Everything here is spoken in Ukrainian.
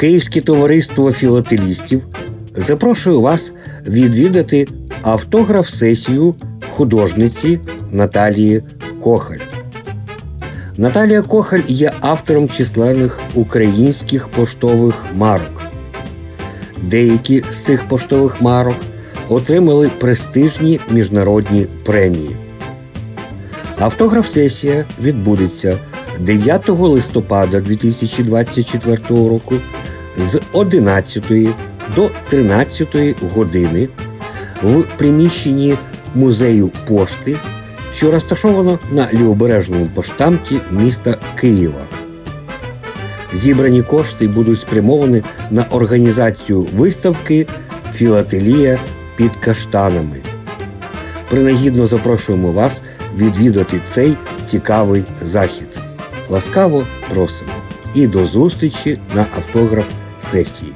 Київське товариство філателістів запрошує вас відвідати автограф-сесію художниці Наталії Кохаль. Наталія Кохаль є автором численних українських поштових марок. Деякі з цих поштових марок отримали престижні міжнародні премії. Автограф-сесія відбудеться 9 листопада 2024 року з 11 до 13 години в приміщенні музею пошти, що розташовано на лівобережному поштамті міста Києва. Зібрані кошти будуть спрямовані на організацію виставки Філателія під каштанами. Принагідно запрошуємо вас відвідати цей цікавий захід. Ласкаво просимо і до зустрічі на автограф safety